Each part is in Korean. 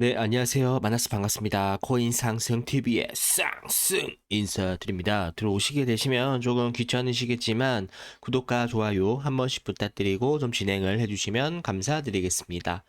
네, 안녕하세요. 만나서 반갑습니다. 코인 상승 TV의 쌍승 인사드립니다. 들어오시게 되시면 조금 귀찮으시겠지만 구독과 좋아요 한 번씩 부탁드리고 좀 진행을 해주시면 감사드리겠습니다.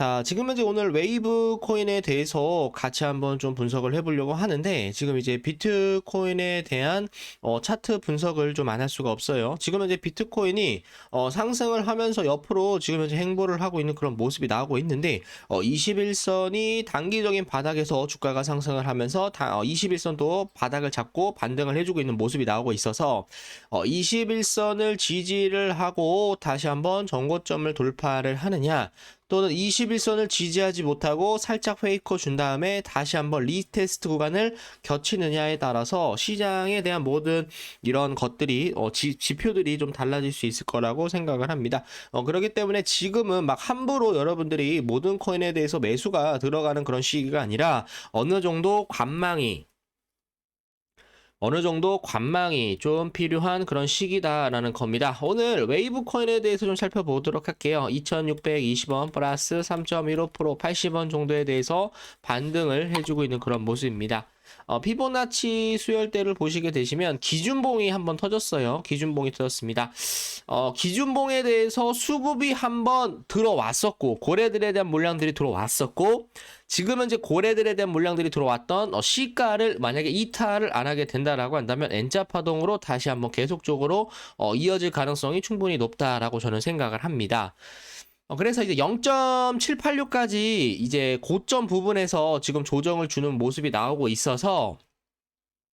자, 지금 현재 오늘 웨이브 코인에 대해서 같이 한번 좀 분석을 해보려고 하는데 지금 이제 비트코인에 대한 어, 차트 분석을 좀 안 할 수가 없어요. 지금 현재 비트코인이 어, 상승을 하면서 옆으로 지금 현재 행보를 하고 있는 그런 모습이 나오고 있는데 어, 21선이 단기적인 바닥에서 주가가 상승을 하면서 다, 어, 21선도 바닥을 잡고 반등을 해주고 있는 모습이 나오고 있어서 어, 21선을 지지를 하고 다시 한번 정고점을 돌파를 하느냐 또는 21선을 지지하지 못하고 살짝 페이커 준 다음에 다시 한번 리테스트 구간을 겹치느냐에 따라서 시장에 대한 모든 이런 것들이 어, 지, 지표들이 좀 달라질 수 있을 거라고 생각을 합니다. 어, 그렇기 때문에 지금은 막 함부로 여러분들이 모든 코인에 대해서 매수가 들어가는 그런 시기가 아니라 어느 정도 관망이 어느 정도 관망이 좀 필요한 그런 시기다라는 겁니다. 오늘 웨이브 코인에 대해서 좀 살펴보도록 할게요. 2620원 플러스 3.15% 80원 정도에 대해서 반등을 해주고 있는 그런 모습입니다. 어, 피보나치 수열대를 보시게 되시면 기준봉이 한번 터졌어요. 기준봉이 터졌습니다. 어, 기준봉에 대해서 수급이 한번 들어왔었고 고래들에 대한 물량들이 들어왔었고 지금 현재 고래들에 대한 물량들이 들어왔던 어, 시가를 만약에 이탈을 안 하게 된다라고 한다면 N자 파동으로 다시 한번 계속적으로 어, 이어질 가능성이 충분히 높다라고 저는 생각을 합니다. 어, 그래서 이제 0.786까지 이제 고점 부분에서 지금 조정을 주는 모습이 나오고 있어서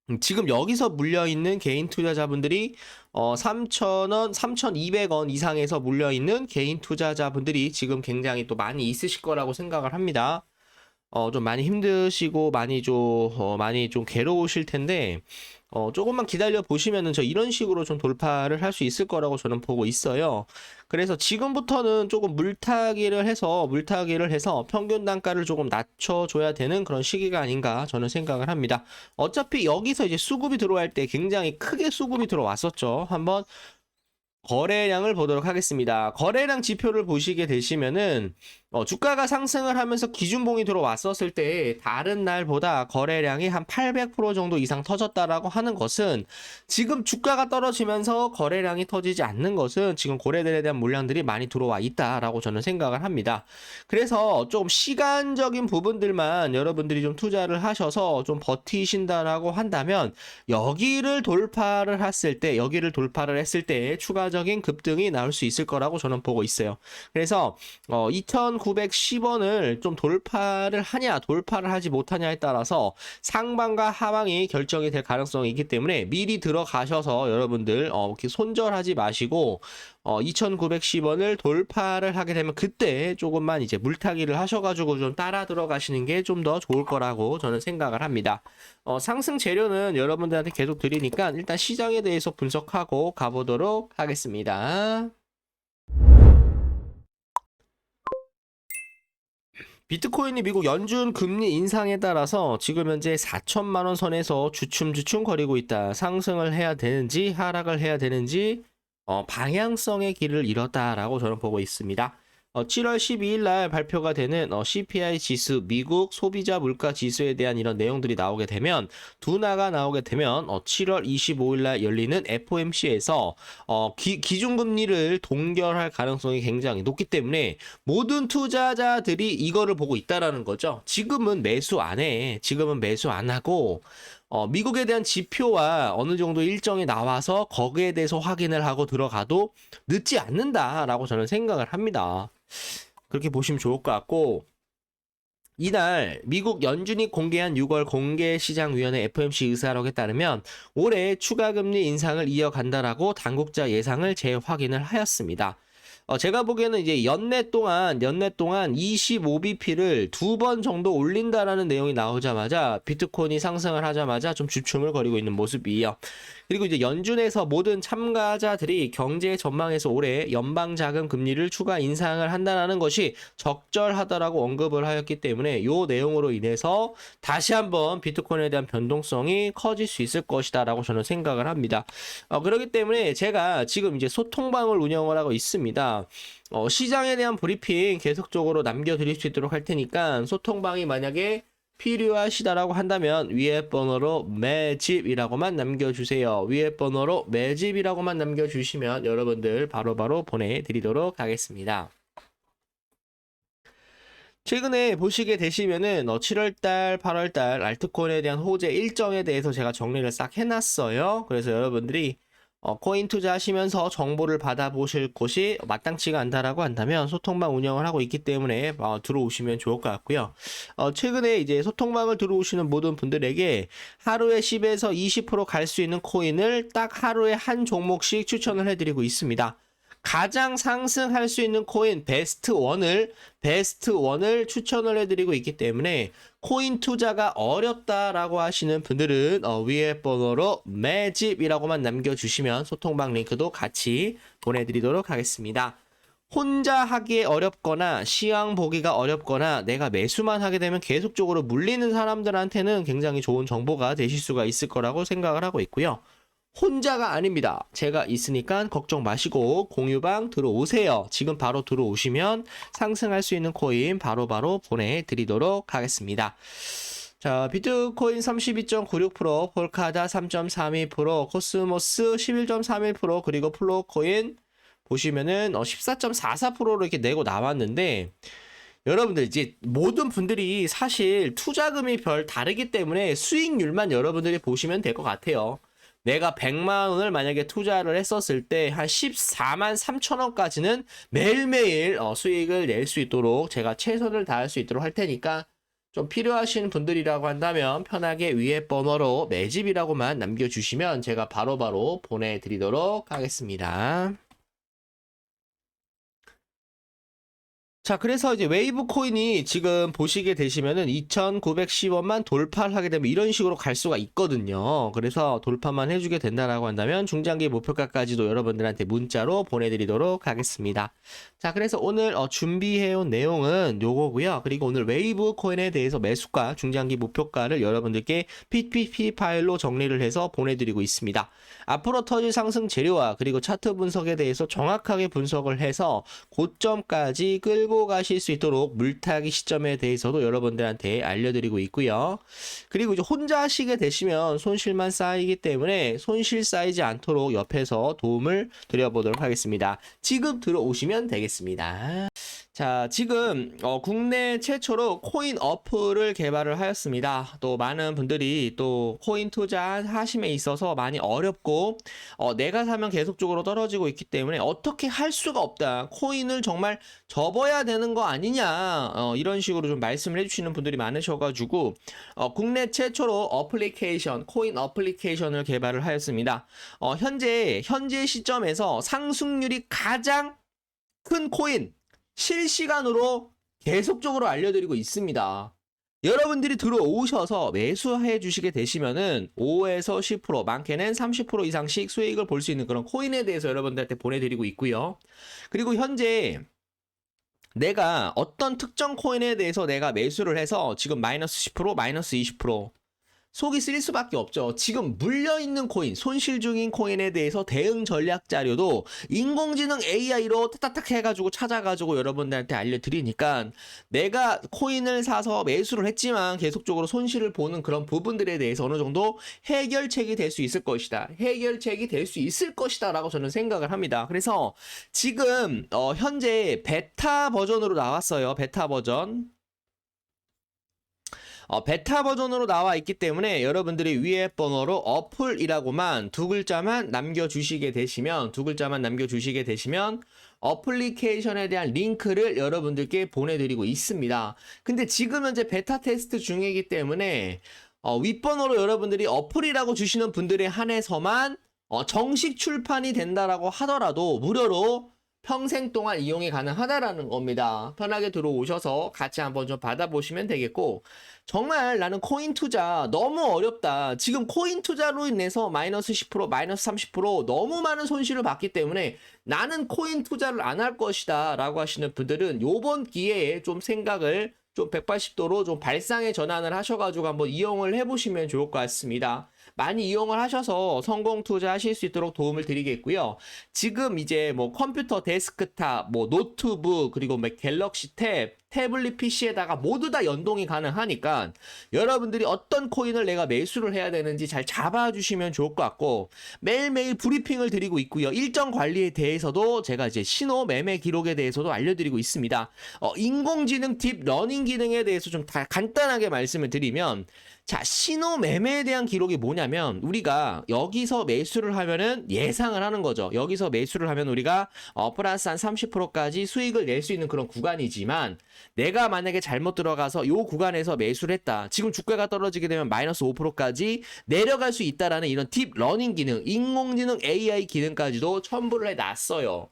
음, 지금 여기서 물려있는 개인 투자자분들이 어 3,000원, 3,200원 이상에서 물려있는 개인 투자자분들이 지금 굉장히 또 많이 있으실 거라고 생각을 합니다. 어, 좀 많이 힘드시고 많이 좀 어, 많이 좀 괴로우실 텐데 어, 조금만 기다려 보시면은 저 이런 식으로 좀 돌파를 할 수 있을 거라고 저는 보고 있어요. 그래서 지금부터는 조금 물타기를 해서 물타기를 해서 평균 단가를 조금 낮춰줘야 되는 그런 시기가 아닌가 저는 생각을 합니다. 어차피 여기서 이제 수급이 들어갈 때 굉장히 크게 수급이 들어왔었죠. 한번 거래량을 보도록 하겠습니다. 거래량 지표를 보시게 되시면은 어, 주가가 상승을 하면서 기준봉이 들어왔었을 때 다른 날보다 거래량이 한 800% 정도 이상 터졌다라고 하는 것은 지금 주가가 떨어지면서 거래량이 터지지 않는 것은 지금 고래들에 대한 물량들이 많이 들어와 있다라고 저는 생각을 합니다. 그래서 좀 시간적인 부분들만 여러분들이 좀 투자를 하셔서 좀 버티신다라고 한다면 여기를 돌파를 했을 때 여기를 돌파를 했을 때 추가적인 급등이 나올 수 있을 거라고 저는 보고 있어요. 그래서 어, 2000 2,910원을 좀 돌파를 하냐, 돌파를 하지 못하냐에 따라서 상방과 하방이 결정이 될 가능성이 있기 때문에 미리 들어가셔서 여러분들 어, 이렇게 손절하지 마시고 어, 2,910원을 돌파를 하게 되면 그때 조금만 이제 물타기를 하셔가지고 좀 따라 들어가시는 게 좀 더 좋을 거라고 저는 생각을 합니다. 어, 상승 재료는 여러분들한테 계속 드리니까 일단 시장에 대해서 분석하고 가보도록 하겠습니다. 비트코인이 미국 연준 금리 인상에 따라서 지금 현재 4천만 원 선에서 주춤주춤 거리고 있다. 상승을 해야 되는지 하락을 해야 되는지 어, 방향성의 길을 잃었다라고 저는 보고 있습니다. 어, 7월 12일 날 발표가 되는 어, CPI 지수, 미국 소비자 물가 지수에 대한 이런 내용들이 나오게 되면 둔화가 나오게 되면 어, 7월 25일 날 열리는 FOMC에서 어, 기, 기준금리를 동결할 가능성이 굉장히 높기 때문에 모든 투자자들이 이거를 보고 있다라는 거죠. 지금은 매수 안 해. 지금은 매수 안 하고 어, 미국에 대한 지표와 어느 정도 일정이 나와서 거기에 대해서 확인을 하고 들어가도 늦지 않는다라고 저는 생각을 합니다. 그렇게 보시면 좋을 것 같고 이날 미국 연준이 공개한 6월 공개시장위원회 FOMC 의사록에 따르면 올해 추가 금리 인상을 이어간다라고 당국자 예상을 재확인을 하였습니다. 어, 제가 보기에는 이제 연내 동안 연내 동안 25bp를 두 번 정도 올린다라는 내용이 나오자마자 비트코인이 상승을 하자마자 좀 주춤을 거리고 있는 모습이에요. 그리고 이제 연준에서 모든 참가자들이 경제 전망에서 올해 연방 자금 금리를 추가 인상을 한다는 것이 적절하다라고 언급을 하였기 때문에 이 내용으로 인해서 다시 한번 비트코인에 대한 변동성이 커질 수 있을 것이다라고 저는 생각을 합니다. 어, 그렇기 때문에 제가 지금 이제 소통방을 운영을 하고 있습니다. 어, 시장에 대한 브리핑 계속적으로 남겨드릴 수 있도록 할 테니까 소통방이 만약에 필요하시다라고 한다면 위에 번호로 매집이라고만 남겨주세요. 위에 번호로 매집이라고만 남겨주시면 여러분들 바로바로 보내드리도록 하겠습니다. 최근에 보시게 되시면은 어, 7월달, 8월달 알트코인에 대한 호재 일정에 대해서 제가 정리를 싹 해놨어요. 그래서 여러분들이 어, 코인 투자하시면서 정보를 받아보실 곳이 마땅치가 않다라고 한다면 소통방 운영을 하고 있기 때문에 어, 들어오시면 좋을 것 같고요. 어, 최근에 이제 소통방을 들어오시는 모든 분들에게 하루에 10에서 20%갈 수 있는 코인을 딱 하루에 한 종목씩 추천을 해드리고 있습니다. 가장 상승할 수 있는 코인 베스트 1을 베스트 1을 추천을 해드리고 있기 때문에 코인 투자가 어렵다라고 하시는 분들은 어, 위에 번호로 매집이라고만 남겨주시면 소통방 링크도 같이 보내드리도록 하겠습니다. 혼자 하기에 어렵거나 시황 보기가 어렵거나 내가 매수만 하게 되면 계속적으로 물리는 사람들한테는 굉장히 좋은 정보가 되실 수가 있을 거라고 생각을 하고 있고요. 혼자가 아닙니다. 제가 있으니까 걱정 마시고 공유방 들어오세요. 지금 바로 들어오시면 상승할 수 있는 코인 바로 바로 보내드리도록 하겠습니다. 자, 비트코인 32.96%, 폴카다 3.32%, 코스모스 11.31%, 그리고 플로코인 보시면은 어, 14.44%로 이렇게 내고 나왔는데 여러분들 이제 모든 분들이 사실 투자금이 별 다르기 때문에 수익률만 여러분들이 보시면 될 것 같아요. 내가 100만 원을 만약에 투자를 했었을 때 한 14만 3천 원까지는 매일매일 어, 수익을 낼 수 있도록 제가 최선을 다할 수 있도록 할 테니까 좀 필요하신 분들이라고 한다면 편하게 위에 번호로 매집이라고만 남겨주시면 제가 바로바로 보내드리도록 하겠습니다. 자, 그래서 이제 웨이브 코인이 지금 보시게 되시면은 2,910원만 돌파를 하게 되면 이런 식으로 갈 수가 있거든요. 그래서 돌파만 해주게 된다라고 한다면 중장기 목표가까지도 여러분들한테 문자로 보내드리도록 하겠습니다. 자, 그래서 오늘 어, 준비해온 내용은 요거고요. 그리고 오늘 웨이브 코인에 대해서 매수가, 중장기 목표가를 여러분들께 PPT 파일로 정리를 해서 보내드리고 있습니다. 앞으로 터질 상승 재료와 그리고 차트 분석에 대해서 정확하게 분석을 해서 고점까지 끌고 가실 수 있도록 물타기 시점에 대해서도 여러분들한테 알려드리고 있고요. 그리고 이제 혼자 하시게 되시면 손실만 쌓이기 때문에 손실 쌓이지 않도록 옆에서 도움을 드려보도록 하겠습니다. 지금 들어오시면 되겠습니다. 자, 지금 어, 국내 최초로 코인 어플을 개발을 하였습니다. 또 많은 분들이 또 코인 투자하심에 있어서 많이 어렵고 어, 내가 사면 계속적으로 떨어지고 있기 때문에 어떻게 할 수가 없다. 코인을 정말 접어야 되는 거 아니냐. 어, 이런 식으로 좀 말씀을 해주시는 분들이 많으셔가지고 어, 국내 최초로 어플리케이션 코인 어플리케이션을 개발을 하였습니다. 어, 현재 현재 시점에서 상승률이 가장 큰 코인 실시간으로 계속적으로 알려드리고 있습니다. 여러분들이 들어오셔서 매수해 주시게 되시면은 5에서 10% 많게는 30% 이상씩 수익을 볼 수 있는 그런 코인에 대해서 여러분들한테 보내드리고 있고요. 그리고 현재 내가 어떤 특정 코인에 대해서 내가 매수를 해서 지금 마이너스 10% 마이너스 20% 속이 쓰릴 수밖에 없죠. 지금 물려있는 코인, 손실 중인 코인에 대해서 대응 전략 자료도 인공지능 AI로 타타탁 해가지고 찾아가지고 여러분들한테 알려드리니까 내가 코인을 사서 매수를 했지만 계속적으로 손실을 보는 그런 부분들에 대해서 어느 정도 해결책이 될 수 있을 것이다. 해결책이 될 수 있을 것이다. 라고 저는 생각을 합니다. 그래서 지금, 어, 현재 베타 버전으로 나왔어요. 베타 버전. 어, 베타 버전으로 나와 있기 때문에 여러분들이 위에 번호로 어플이라고만 두 글자만 남겨주시게 되시면 두 글자만 남겨주시게 되시면 어플리케이션에 대한 링크를 여러분들께 보내드리고 있습니다. 근데 지금 현재 베타 테스트 중이기 때문에 어, 윗번호로 여러분들이 어플이라고 주시는 분들에 한해서만 어, 정식 출판이 된다라고 하더라도 무료로 평생 동안 이용이 가능하다라는 겁니다. 편하게 들어오셔서 같이 한번 좀 받아보시면 되겠고, 정말 나는 코인 투자 너무 어렵다. 지금 코인 투자로 인해서 마이너스 10%, 마이너스 30% 너무 많은 손실을 봤기 때문에 나는 코인 투자를 안 할 것이다. 라고 하시는 분들은 요번 기회에 좀 생각을 좀 180도로 좀 발상의 전환을 하셔가지고 한번 이용을 해보시면 좋을 것 같습니다. 많이 이용을 하셔서 성공 투자하실 수 있도록 도움을 드리겠고요. 지금 이제 뭐 컴퓨터 데스크탑, 뭐 노트북, 그리고 뭐 갤럭시 탭, 태블릿 PC에다가 모두 다 연동이 가능하니까 여러분들이 어떤 코인을 내가 매수를 해야 되는지 잘 잡아주시면 좋을 것 같고 매일매일 브리핑을 드리고 있고요. 일정 관리에 대해서도 제가 이제 신호 매매 기록에 대해서도 알려드리고 있습니다. 어, 인공지능 딥 러닝 기능에 대해서 좀 다 간단하게 말씀을 드리면 자, 신호 매매에 대한 기록이 뭐냐면 우리가 여기서 매수를 하면은 예상을 하는 거죠. 여기서 매수를 하면 우리가 어, 플러스 한 30%까지 수익을 낼 수 있는 그런 구간이지만 내가 만약에 잘못 들어가서 요 구간에서 매수를 했다. 지금 주가가 떨어지게 되면 마이너스 5%까지 내려갈 수 있다라는 이런 딥 러닝 기능, 인공지능 AI 기능까지도 첨부를 해 놨어요.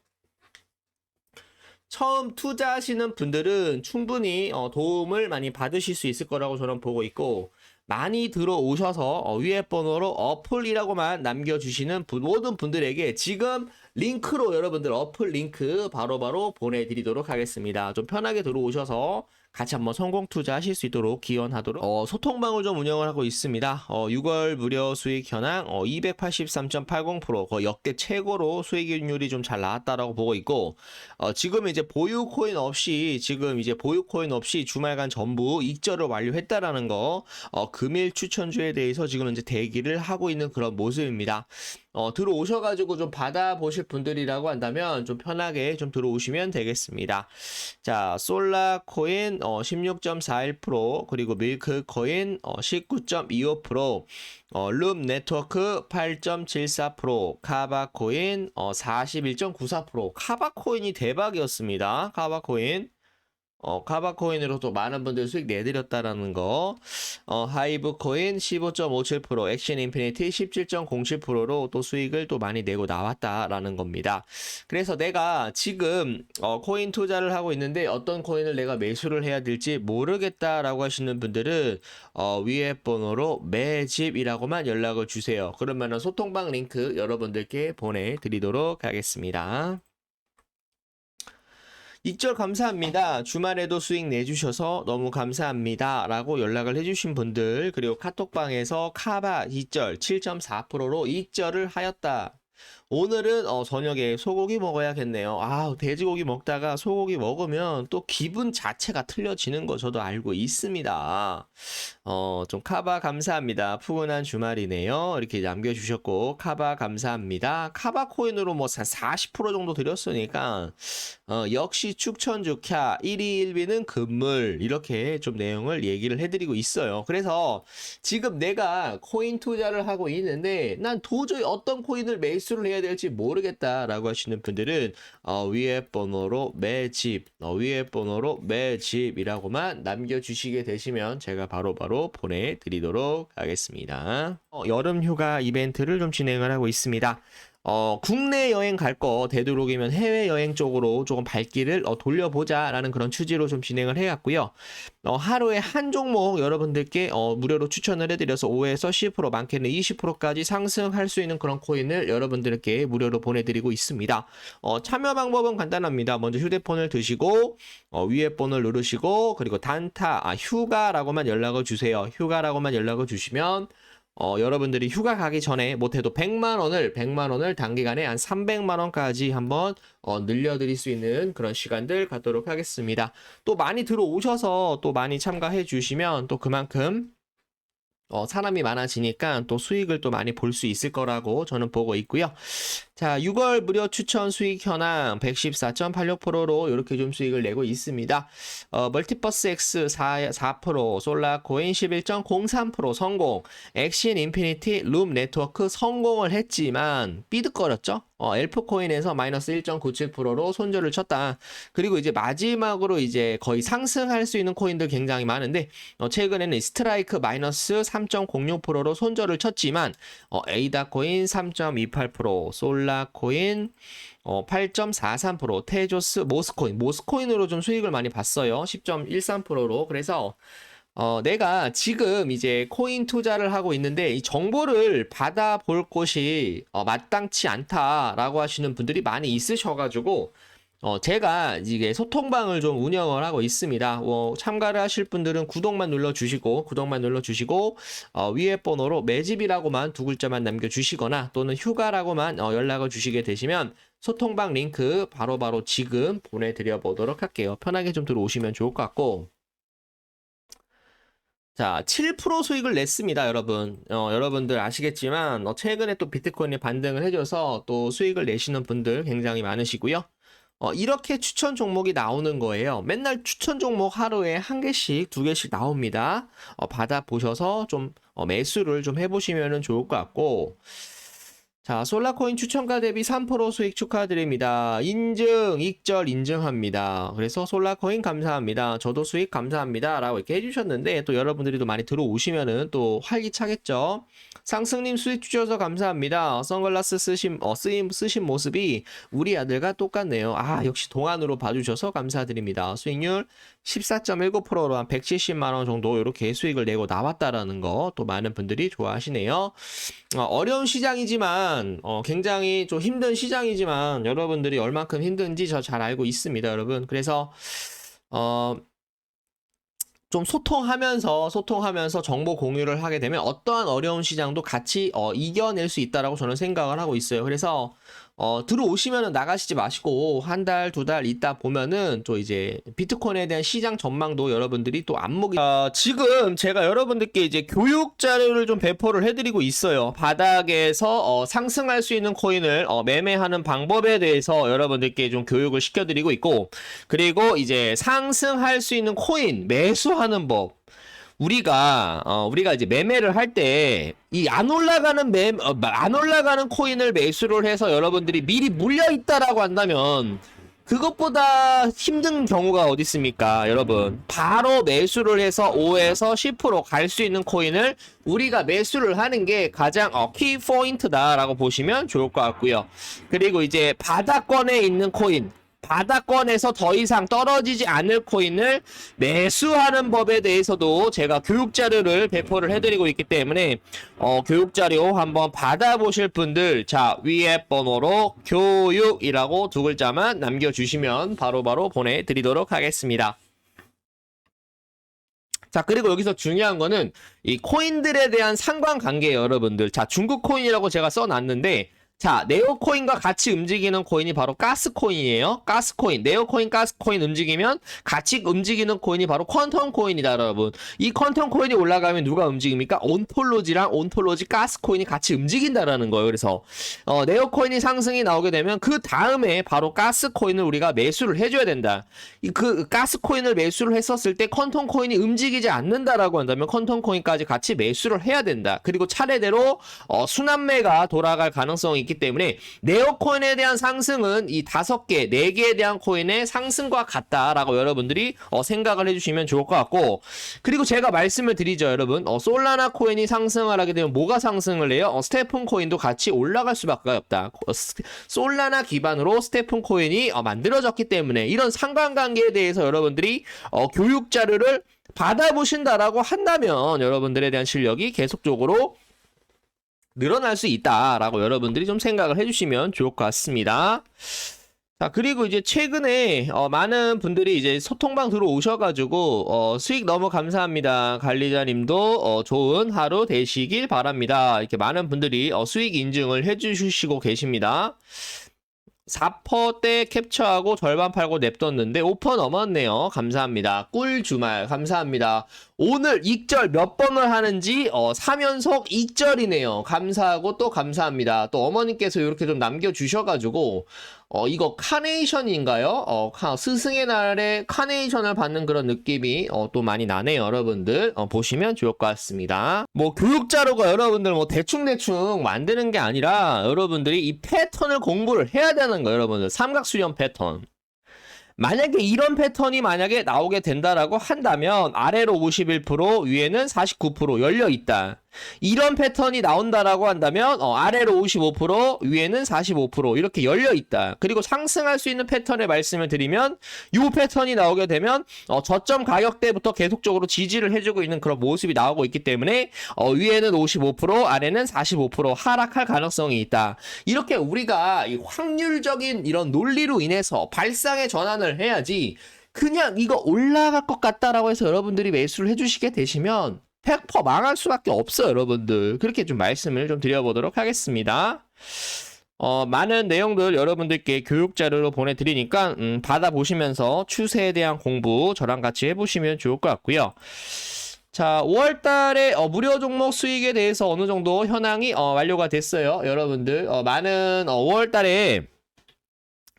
처음 투자하시는 분들은 충분히 어, 도움을 많이 받으실 수 있을 거라고 저는 보고 있고 많이 들어오셔서 어, 위에 번호로 어플이라고만 남겨주시는 분, 모든 분들에게 지금 링크로 여러분들 어플 링크 바로 바로 보내드리도록 하겠습니다. 좀 편하게 들어오셔서 같이 한번 성공 투자하실 수 있도록 기원하도록 어, 소통방을 좀 운영을 하고 있습니다. 어, 6월 무료 수익 현황 어, 283.80% 거의 역대 최고로 수익률이 좀 잘 나왔다라고 보고 있고 어, 지금 이제 보유 코인 없이 지금 이제 보유 코인 없이 주말간 전부 익절을 완료했다라는 거 어, 금일 추천주에 대해서 지금 이제 대기를 하고 있는 그런 모습입니다. 어, 들어오셔가지고 좀 받아보실 분들이라고 한다면 좀 편하게 좀 들어오시면 되겠습니다. 자, 솔라 코인 어, 16.41% 그리고 밀크 코인 어, 19.25% 어, 룸 네트워크 8.74% 카바 코인 어, 41.94% 카바 코인이 대박이었습니다. 카바 코인 어, 카바코인으로 또 많은 분들 수익 내드렸다라는 거. 어, 하이브 코인 15.57%, 액션 인피니티 17.07%로 또 수익을 또 많이 내고 나왔다라는 겁니다. 그래서 내가 지금 어, 코인 투자를 하고 있는데 어떤 코인을 내가 매수를 해야 될지 모르겠다라고 하시는 분들은 어, 위에 번호로 매집이라고만 연락을 주세요. 그러면은 소통방 링크 여러분들께 보내드리도록 하겠습니다. 익절 감사합니다. 주말에도 수익 내주셔서 너무 감사합니다. 라고 연락을 해주신 분들, 그리고 카톡방에서 카바 2절 7.4%로 익절을 하였다. 오늘은 어, 저녁에 소고기 먹어야겠네요. 아, 돼지고기 먹다가 소고기 먹으면 또 기분 자체가 틀려지는 거 저도 알고 있습니다. 어, 좀 카바 감사합니다. 푸근한 주말이네요. 이렇게 남겨주셨고, 카바 감사합니다. 카바 코인으로 뭐 한 40% 정도 드렸으니까, 어, 역시 축천 주 캬 1위 1비는 금물 이렇게 좀 내용을 얘기를 해드리고 있어요. 그래서 지금 내가 코인 투자를 하고 있는데 난 도저히 어떤 코인을 매수를 해야 될지 모르겠다라고 하시는 분들은 어, 위에 번호로 매집 어, 위에 번호로 매집이라고만 남겨주시게 되시면 제가 바로바로 보내드리도록 하겠습니다. 어, 여름 휴가 이벤트를 좀 진행을 하고 있습니다. 어, 국내 여행 갈 거 되도록이면 해외 여행 쪽으로 조금 발길을 어, 돌려보자라는 그런 취지로 좀 진행을 해왔고요. 어, 하루에 한 종목 여러분들께 어, 무료로 추천을 해드려서 5에서 10% 많게는 20%까지 상승할 수 있는 그런 코인을 여러분들께 무료로 보내드리고 있습니다. 어, 참여 방법은 간단합니다. 먼저 휴대폰을 드시고 어, 위에 번호를 누르시고 그리고 단타 아, 휴가라고만 연락을 주세요. 휴가라고만 연락을 주시면 어, 여러분들이 휴가 가기 전에 못해도 100만 원을 100만 원을 단기간에 한 300만 원까지 한번 어, 늘려드릴 수 있는 그런 시간들 갖도록 하겠습니다. 또 많이 들어오셔서 또 많이 참가해 주시면 또 그만큼 어, 사람이 많아지니까 또 수익을 또 많이 볼 수 있을 거라고 저는 보고 있고요. 자, 6월 무료 추천 수익 현황 114.86%로 이렇게 좀 수익을 내고 있습니다. 어, 멀티버스 X 4, 4%, 솔라 코인 11.03% 성공, 엑신 인피니티 룸 네트워크 성공을 했지만 삐득거렸죠? 어, 엘프 코인에서 마이너스 1.97%로 손절을 쳤다. 그리고 이제 마지막으로 이제 거의 상승할 수 있는 코인들 굉장히 많은데 어, 최근에는 스트라이크 마이너스 3.06%로 손절을 쳤지만 어, 에이다 코인 3.28%, 솔라 코인 어, 8.43%, 테조스 모스코인, 모스코인으로 좀 수익을 많이 봤어요. 10.13%로. 그래서 어, 내가 지금 이제 코인 투자를 하고 있는데 이 정보를 받아볼 곳이 어, 마땅치 않다라고 하시는 분들이 많이 있으셔가지고 어, 제가 이게 소통방을 좀 운영을 하고 있습니다. 어, 참가를 하실 분들은 구독만 눌러주시고, 구독만 눌러주시고, 어, 위에 번호로 매집이라고만 두 글자만 남겨주시거나 또는 휴가라고만 어, 연락을 주시게 되시면 소통방 링크 바로바로 지금 보내드려 보도록 할게요. 편하게 좀 들어오시면 좋을 것 같고. 자, 7% 수익을 냈습니다, 여러분. 어, 여러분들 아시겠지만, 어, 최근에 또 비트코인이 반등을 해줘서 또 수익을 내시는 분들 굉장히 많으시고요. 어, 이렇게 추천 종목이 나오는 거예요. 맨날 추천 종목 하루에 한 개씩, 두 개씩 나옵니다. 어, 받아보셔서 좀 어, 매수를 좀 해보시면 좋을 것 같고, 자, 솔라코인 추천가 대비 3% 수익 축하드립니다. 인증, 익절 인증합니다. 그래서 솔라코인 감사합니다. 저도 수익 감사합니다. 라고 이렇게 해주셨는데, 또 여러분들이 또 많이 들어오시면은 또 활기차겠죠? 상승님 수익 주셔서 감사합니다. 선글라스 쓰신, 어, 쓰임, 쓰신 모습이 우리 아들과 똑같네요. 아, 역시 동안으로 봐주셔서 감사드립니다. 수익률 14.19%로 한 170만원 정도 이렇게 수익을 내고 나왔다라는 거 또 많은 분들이 좋아하시네요. 어, 어려운 시장이지만 어, 굉장히 좀 힘든 시장이지만 여러분들이 얼만큼 힘든지 저 잘 알고 있습니다, 여러분. 그래서 어, 좀 소통하면서 소통하면서 정보 공유를 하게 되면 어떠한 어려운 시장도 같이 어, 이겨낼 수 있다라고 저는 생각을 하고 있어요. 그래서 어, 들어오시면은 나가시지 마시고 한 달, 두 달 있다 보면은 또 이제 비트코인에 대한 시장 전망도 여러분들이 또 안목이 어, 지금 제가 여러분들께 이제 교육 자료를 좀 배포를 해드리고 있어요. 바닥에서 어, 상승할 수 있는 코인을 어, 매매하는 방법에 대해서 여러분들께 좀 교육을 시켜드리고 있고 그리고 이제 상승할 수 있는 코인 매수하는 법 우리가 어 우리가 이제 매매를 할 때 이 안 올라가는 매안 올라가는 코인을 매수를 해서 여러분들이 미리 물려 있다라고 한다면 그것보다 힘든 경우가 어디 있습니까, 여러분? 바로 매수를 해서 5에서 10%갈 수 있는 코인을 우리가 매수를 하는 게 가장 어, 키 포인트다라고 보시면 좋을 것 같고요. 그리고 이제 바닥권에 있는 코인 바닥권에서 더 이상 떨어지지 않을 코인을 매수하는 법에 대해서도 제가 교육 자료를 배포를 해드리고 있기 때문에 어, 교육 자료 한번 받아보실 분들 자 위에 번호로 교육이라고 두 글자만 남겨주시면 바로바로 보내드리도록 하겠습니다. 자, 그리고 여기서 중요한 거는 이 코인들에 대한 상관관계예요, 여러분들. 자, 중국 코인이라고 제가 써놨는데 자, 네오코인과 같이 움직이는 코인이 바로 가스코인이에요. 가스코인, 네오코인, 가스코인 움직이면 같이 움직이는 코인이 바로 퀀텀 코인이다, 여러분. 이 퀀텀 코인이 올라가면 누가 움직입니까? 온톨로지랑 온톨로지 가스코인이 같이 움직인다라는 거예요. 그래서 어, 네오코인이 상승이 나오게 되면 그 다음에 바로 가스코인을 우리가 매수를 해줘야 된다. 이그 가스코인을 매수를 했었을 때 퀀텀 코인이 움직이지 않는다라고 한다면 퀀텀 코인까지 같이 매수를 해야 된다. 그리고 차례대로 어, 순환매가 돌아갈 가능성이 있기 때문에 네오코인에 대한 상승은 이 다섯 개, 네 개에 대한 코인의 상승과 같다라고 여러분들이 어, 생각을 해주시면 좋을 것 같고 그리고 제가 말씀을 드리죠, 여러분. 어, 솔라나 코인이 상승을 하게 되면 뭐가 상승을 해요? 어, 스테픈 코인도 같이 올라갈 수밖에 없다. 어, 스, 솔라나 기반으로 스테픈 코인이 어, 만들어졌기 때문에 이런 상관관계에 대해서 여러분들이 어, 교육 자료를 받아보신다라고 한다면 여러분들에 대한 실력이 계속적으로 늘어날 수 있다라고 여러분들이 좀 생각을 해주시면 좋을 것 같습니다. 자, 그리고 이제 최근에, 어, 많은 분들이 이제 소통방 들어오셔가지고, 어, 수익 너무 감사합니다. 관리자님도, 어, 좋은 하루 되시길 바랍니다. 이렇게 많은 분들이, 어, 수익 인증을 해주시고 계십니다. 4%대 캡처하고 절반 팔고 냅뒀는데 5% 넘었네요. 감사합니다. 꿀 주말 감사합니다. 오늘 익절 몇 번을 하는지 어, 3연속 익절이네요. 감사하고 또 감사합니다. 또 어머님께서 이렇게 좀 남겨주셔가지고 어, 이거 카네이션인가요? 어, 스승의 날에 카네이션을 받는 그런 느낌이 어, 또 많이 나네요, 여러분들. 어, 보시면 좋을 것 같습니다. 뭐 교육자료가 여러분들 뭐 대충대충 만드는 게 아니라 여러분들이 이 패턴을 공부를 해야 되는 거예요, 여러분들. 삼각수렴 패턴. 만약에 이런 패턴이 만약에 나오게 된다라고 한다면 아래로 51% 위에는 49% 열려 있다. 이런 패턴이 나온다라고 한다면 어, 아래로 55% 위에는 45% 이렇게 열려 있다. 그리고 상승할 수 있는 패턴의 말씀을 드리면 이 패턴이 나오게 되면 어, 저점 가격대부터 계속적으로 지지를 해주고 있는 그런 모습이 나오고 있기 때문에 어, 위에는 55% 아래는 45% 하락할 가능성이 있다. 이렇게 우리가 이 확률적인 이런 논리로 인해서 발상의 전환을 해야지 그냥 이거 올라갈 것 같다라고 해서 여러분들이 매수를 해주시게 되시면 100% 망할 수밖에 없어요, 여러분들. 그렇게 좀 말씀을 좀 드려보도록 하겠습니다. 어, 많은 내용들 여러분들께 교육 자료로 보내드리니까, 음, 받아보시면서 추세에 대한 공부 저랑 같이 해보시면 좋을 것 같고요. 자, 5월 달에 어, 무료 종목 수익에 대해서 어느 정도 현황이 어, 완료가 됐어요. 여러분들, 어, 많은 5월 달에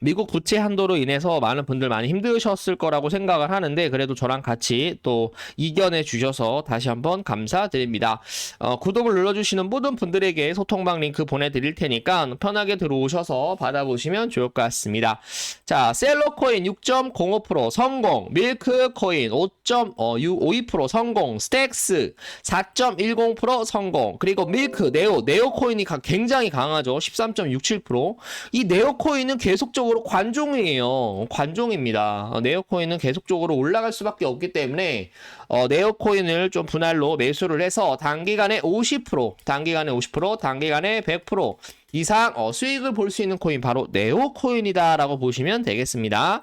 미국 부채 한도로 인해서 많은 분들 많이 힘드셨을 거라고 생각을 하는데 그래도 저랑 같이 또 이겨내 주셔서 다시 한번 감사드립니다. 어, 구독을 눌러주시는 모든 분들에게 소통방 링크 보내드릴 테니까 편하게 들어오셔서 받아보시면 좋을 것 같습니다. 자, 셀러코인 6.05% 성공, 밀크코인 5.52% 성공, 스택스 4.10% 성공, 그리고 밀크, 네오, 네오코인이 가- 굉장히 강하죠. 13.67%. 이 네오코인은 계속적으로 관종이에요. 관종입니다. 어, 네오코인은 계속적으로 올라갈 수밖에 없기 때문에 어, 네오코인을 좀 분할로 매수를 해서 단기간에 50%, 단기간에 50%, 단기간에 100% 이상 어, 수익을 볼 수 있는 코인 바로 네오 코인이다라고 보시면 되겠습니다.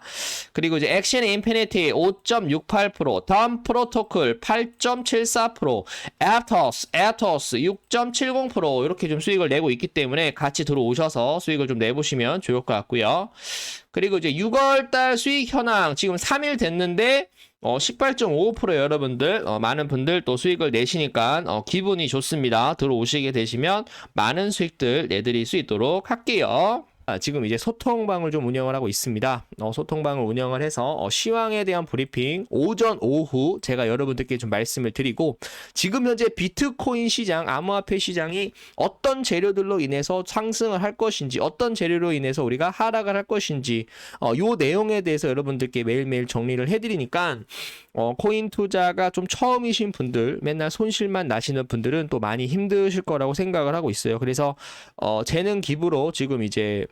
그리고 이제 액션 인피니티 5.68%, 덤 프로토콜 8.74%, 에토스, 에토스 6.70% 이렇게 좀 수익을 내고 있기 때문에 같이 들어오셔서 수익을 좀 내보시면 좋을 것 같고요. 그리고 이제 6월달 수익 현황 지금 3일 됐는데 어, 18.55% 여러분들 어, 많은 분들 또 수익을 내시니까 어, 기분이 좋습니다. 들어오시게 되시면 많은 수익들 내드릴 수 있도록 할게요. 아, 지금 이제 소통방을 좀 운영을 하고 있습니다. 어, 소통방을 운영을 해서 어, 시황에 대한 브리핑 오전 오후 제가 여러분들께 좀 말씀을 드리고 지금 현재 비트코인 시장 암호화폐 시장이 어떤 재료들로 인해서 상승을 할 것인지 어떤 재료로 인해서 우리가 하락을 할 것인지 어, 요 내용에 대해서 여러분들께 매일매일 정리를 해드리니까 어, 코인 투자가 좀 처음이신 분들 맨날 손실만 나시는 분들은 또 많이 힘드실 거라고 생각을 하고 있어요. 그래서 어, 재능 기부로 지금 이제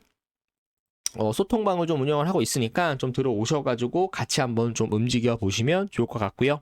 어, 소통방을 좀 운영을 하고 있으니까 좀 들어오셔가지고 같이 한번 좀 움직여 보시면 좋을 것 같고요.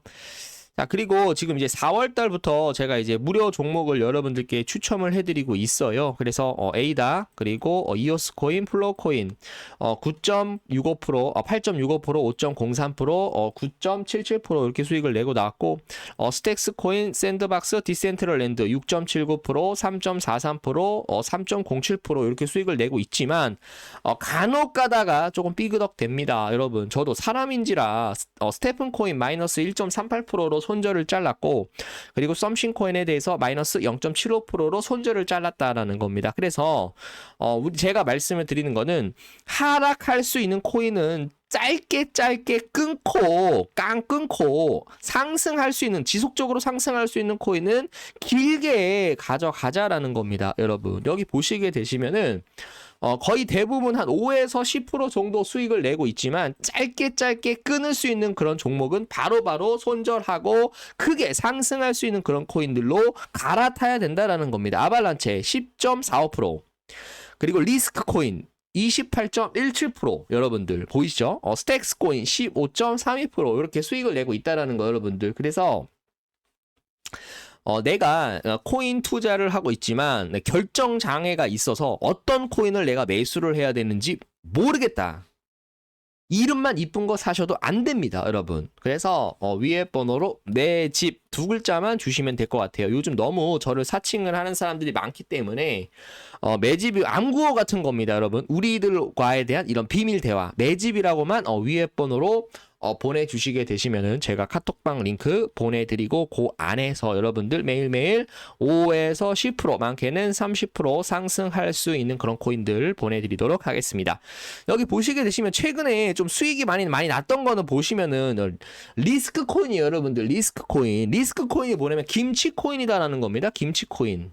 자, 그리고 지금 이제 4월 달부터 제가 이제 무료 종목을 여러분들께 추첨을 해드리고 있어요. 그래서 어, 에이다, 그리고 어, 이오스 코인, 플로 코인, 어, 9.65%, 어, 8.65%, 5.03%, 어, 9.77% 이렇게 수익을 내고 나왔고, 어, 스택스 코인, 샌드박스, 디센트럴랜드 6.79%, 3.43%, 어, 3.07% 이렇게 수익을 내고 있지만, 어, 간혹 가다가 조금 삐그덕 됩니다. 여러분, 저도 사람인지라 어, 스테픈 코인 마이너스 1.38%로 손절을 잘랐고, 그리고 썸신 코인에 대해서 마이너스 0.75%로 손절을 잘랐다라는 겁니다. 그래서 어, 우리 제가 말씀을 드리는 거는 하락할 수 있는 코인은 짧게 짧게 끊고 깡 끊고 상승할 수 있는 지속적으로 상승할 수 있는 코인은 길게 가져가자라는 겁니다, 여러분. 여기 보시게 되시면은 어, 거의 대부분 한 5에서 10% 정도 수익을 내고 있지만 짧게 짧게 끊을 수 있는 그런 종목은 바로 바로 손절하고 크게 상승할 수 있는 그런 코인들로 갈아타야 된다라는 겁니다. 아발란체 10.45% 그리고 리스크 코인 28.17% 여러분들 보이시죠? 어, 스택스 코인 15.32% 이렇게 수익을 내고 있다라는 거 여러분들. 그래서 어, 내가 어, 코인 투자를 하고 있지만 네, 결정 장애가 있어서 어떤 코인을 내가 매수를 해야 되는지 모르겠다. 이름만 이쁜 거 사셔도 안 됩니다, 여러분. 그래서 어, 위에 번호로 내 집 두 글자만 주시면 될 것 같아요. 요즘 너무 저를 사칭을 하는 사람들이 많기 때문에 어, 매집이 암구어 같은 겁니다, 여러분. 우리들과에 대한 이런 비밀 대화, 매집이라고만 어, 위에 번호로 어, 보내주시게 되시면은 제가 카톡방 링크 보내드리고 그 안에서 여러분들 매일매일 5에서 10% 많게는 30% 상승할 수 있는 그런 코인들 보내드리도록 하겠습니다. 여기 보시게 되시면 최근에 좀 수익이 많이 많이 났던 거는 보시면은 어, 리스크 코인이에요, 여러분들. 리스크 코인. 리스크 코인이 뭐냐면 김치 코인이다라는 겁니다. 김치 코인.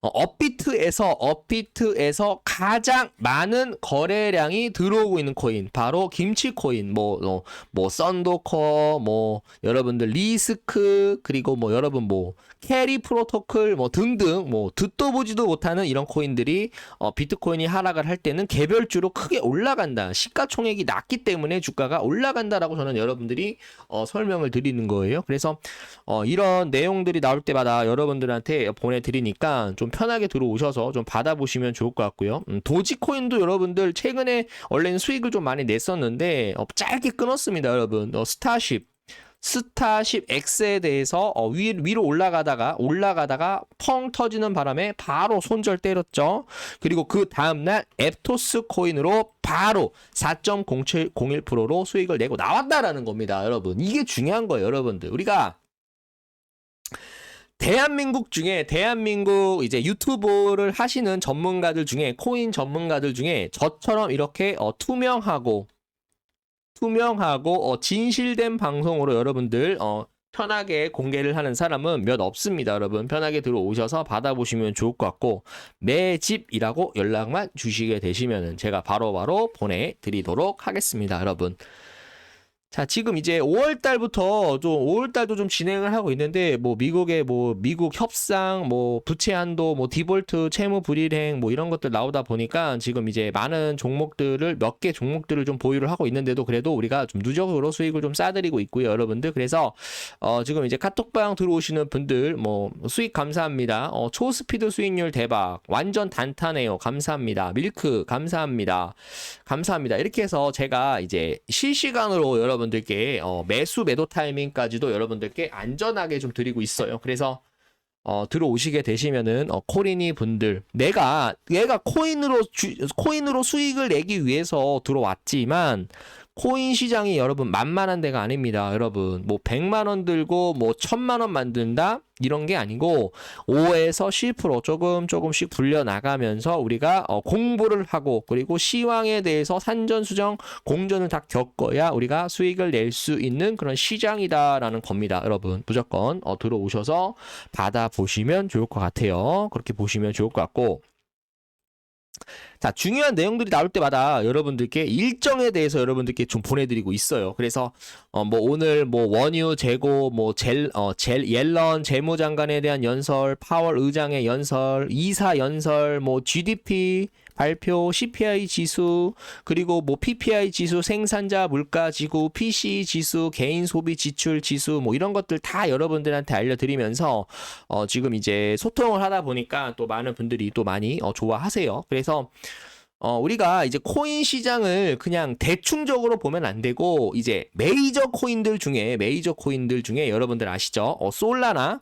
어, 업비트에서 업비트에서 가장 많은 거래량이 들어오고 있는 코인. 바로 김치 코인. 뭐 어, 뭐 썬도커 뭐 여러분들 리스크 그리고 뭐 여러분 뭐 캐리 프로토콜 뭐 등등 뭐 듣도 보지도 못하는 이런 코인들이 어, 비트코인이 하락을 할 때는 개별주로 크게 올라간다. 시가총액이 낮기 때문에 주가가 올라간다라고 저는 여러분들이 어, 설명을 드리는 거예요. 그래서 어, 이런 내용들이 나올 때마다 여러분들한테 보내드리니까 좀 편하게 들어오셔서 좀 받아보시면 좋을 것 같고요. 음, 도지코인도 여러분들 최근에 원래는 수익을 좀 많이 냈었는데 어, 짧게 끊었습니다, 여러분. 어, 스타쉽. 스타쉽 X에 대해서 어, 위, 위로 올라가다가 올라가다가 펑 터지는 바람에 바로 손절 때렸죠. 그리고 그 다음날 앱토스 코인으로 바로 4.0701%로 수익을 내고 나왔다라는 겁니다, 여러분. 이게 중요한 거예요, 여러분들. 우리가 대한민국 중에 대한민국 이제 유튜브를 하시는 전문가들 중에 코인 전문가들 중에 저처럼 이렇게 어, 투명하고 투명하고 어, 진실된 방송으로 여러분들 어, 편하게 공개를 하는 사람은 몇 없습니다, 여러분. 편하게 들어오셔서 받아보시면 좋을 것 같고 매집이라고 연락만 주시게 되시면은 제가 바로바로 보내드리도록 하겠습니다, 여러분. 자, 지금 이제 5월 달부터 좀 5월 달도 좀 진행을 하고 있는데 뭐 미국의 뭐 미국 협상 뭐 부채 한도 뭐 디볼트 채무 불일행 뭐 이런 것들 나오다 보니까 지금 이제 많은 종목들을 몇 개 종목들을 좀 보유를 하고 있는데도 그래도 우리가 좀 누적으로 수익을 좀 싸드리고 있고요, 여러분들. 그래서 어 지금 이제 카톡방 들어오시는 분들 뭐 수익 감사합니다. 어 초스피드 수익률 대박. 완전 단타네요. 감사합니다. 밀크 감사합니다. 감사합니다. 이렇게 해서 제가 이제 실시간으로 여러분 들께 어, 매수 매도 타이밍까지도 여러분들께 안전하게 좀 드리고 있어요. 그래서 어, 들어오시게 되시면은 어, 코리니 분들 내가 내가 코인으로 주, 코인으로 수익을 내기 위해서 들어왔지만 코인 시장이 여러분 만만한 데가 아닙니다. 여러분 뭐 100만 원 들고 뭐 1000만 원 만든다 이런 게 아니고 5에서 10% 조금 조금씩 불려 나가면서 우리가 어, 공부를 하고 그리고 시황에 대해서 산전 수정 공전을 다 겪어야 우리가 수익을 낼 수 있는 그런 시장이다라는 겁니다. 여러분 무조건 어, 들어오셔서 받아 보시면 좋을 것 같아요. 그렇게 보시면 좋을 것 같고 자, 중요한 내용들이 나올 때마다 여러분들께 일정에 대해서 여러분들께 좀 보내드리고 있어요. 그래서, 어, 뭐, 오늘 뭐, 원유 재고, 뭐, 젤, 어, 젤, 옐런 재무장관에 대한 연설, 파월 의장의 연설, 이사 연설, 뭐, GDP, 발표, CPI 지수, 그리고 뭐 PPI 지수, 생산자 물가 지구, PC 지수, 개인 소비 지출 지수, 뭐 이런 것들 다 여러분들한테 알려드리면서 어 지금 이제 소통을 하다 보니까 또 많은 분들이 또 많이 어 좋아하세요. 그래서 어, 우리가 이제 코인 시장을 그냥 대충적으로 보면 안 되고, 이제 메이저 코인들 중에, 메이저 코인들 중에 여러분들 아시죠? 어, 솔라나,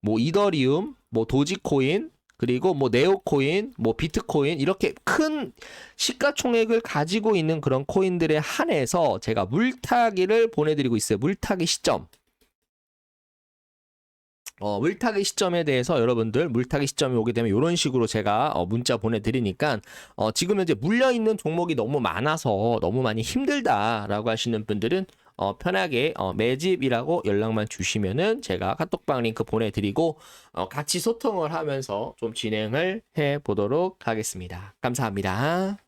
뭐 이더리움, 뭐 도지코인, 그리고 뭐 네오코인, 뭐 비트코인 이렇게 큰 시가총액을 가지고 있는 그런 코인들에 한해서 제가 물타기를 보내드리고 있어요. 물타기 시점. 어, 물타기 시점에 대해서 여러분들 물타기 시점이 오게 되면 이런 식으로 제가 어, 문자 보내드리니까 어, 지금 현재 물려 있는 종목이 너무 많아서 너무 많이 힘들다라고 하시는 분들은 어, 편하게 어, 매집이라고 연락만 주시면은 제가 카톡방 링크 보내드리고 어, 같이 소통을 하면서 좀 진행을 해 보도록 하겠습니다. 감사합니다.